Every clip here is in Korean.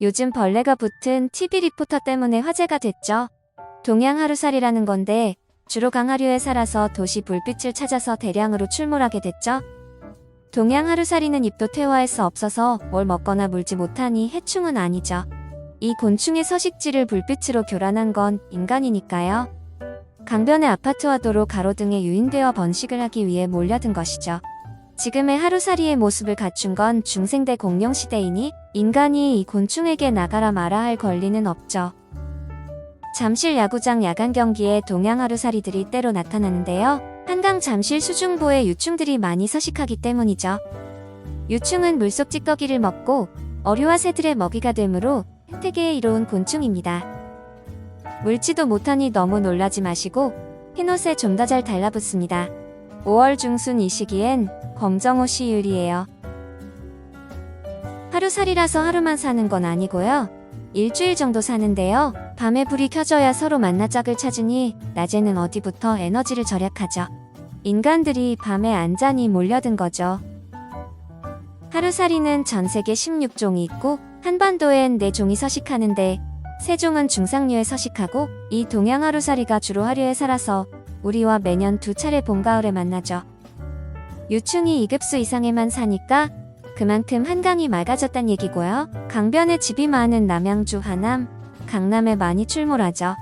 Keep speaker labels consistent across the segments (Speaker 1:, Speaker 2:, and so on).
Speaker 1: 요즘 벌레가 붙은 TV 리포터 때문에 화제가 됐죠. 동양 하루살이라는 건데 주로 강하류에 살아서 도시 불빛을 찾아서 대량으로 출몰하게 됐죠. 동양 하루살이는 입도 퇴화할 수 없어서 뭘 먹거나 물지 못하니 해충은 아니죠. 이 곤충의 서식지를 불빛으로 교란한 건 인간이니까요. 강변의 아파트와 도로 가로등에 유인되어 번식을 하기 위해 몰려든 것이죠. 지금의 하루살이의 모습을 갖춘 건 중생대 공룡시대이니 인간이 이 곤충에게 나가라 마라 할 권리는 없죠. 잠실 야구장 야간 경기에 동양 하루살이들이 때로 나타나는데요. 한강 잠실 수중보에 유충들이 많이 서식하기 때문이죠. 유충은 물속 찌꺼기를 먹고 어류와 새들의 먹이가 되므로 생태계에 이로운 곤충입니다. 물지도 못하니 너무 놀라지 마시고 흰옷에 좀 더 잘 달라붙습니다. 5월 중순 이 시기엔 검정옷이 유리해요. 하루살이라서 하루만 사는 건 아니고요. 일주일 정도 사는데요. 밤에 불이 켜져야 서로 만나 짝을 찾으니 낮에는 어디부터 에너지를 절약하죠. 인간들이 밤에 안잔히 몰려든 거죠. 하루살이는 전 세계 16종이 있고 한반도엔 4종이 서식하는데 세종은 중상류에 서식하고 이 동양 하루살이가 주로 하류에 살아서 우리와 매년 두 차례 봄가을에 만나죠. 유충이 2급수 이상에만 사니까 그만큼 한강이 맑아졌단 얘기고요. 강변에 집이 많은 남양주 하남, 강남에 많이 출몰하죠.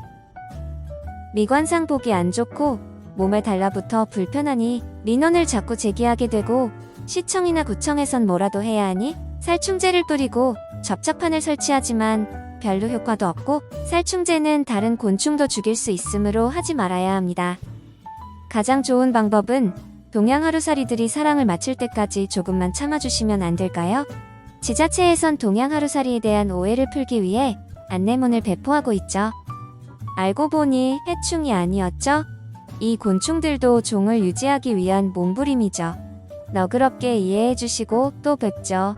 Speaker 1: 미관상 보기 안 좋고 몸에 달라붙어 불편하니 민원을 자꾸 제기하게 되고 시청이나 구청에선 뭐라도 해야 하니 살충제를 뿌리고 접착판을 설치하지만 별로 효과도 없고 살충제는 다른 곤충도 죽일 수 있으므로 하지 말아야 합니다. 가장 좋은 방법은 동양 하루살이들이 사랑을 마칠 때까지 조금만 참아주시면 안 될까요? 지자체에선 동양 하루살이에 대한 오해를 풀기 위해 안내문을 배포하고 있죠. 알고 보니 해충이 아니었죠? 이 곤충들도 종을 유지하기 위한 몸부림이죠. 너그럽게 이해해 주시고 또 뵙죠.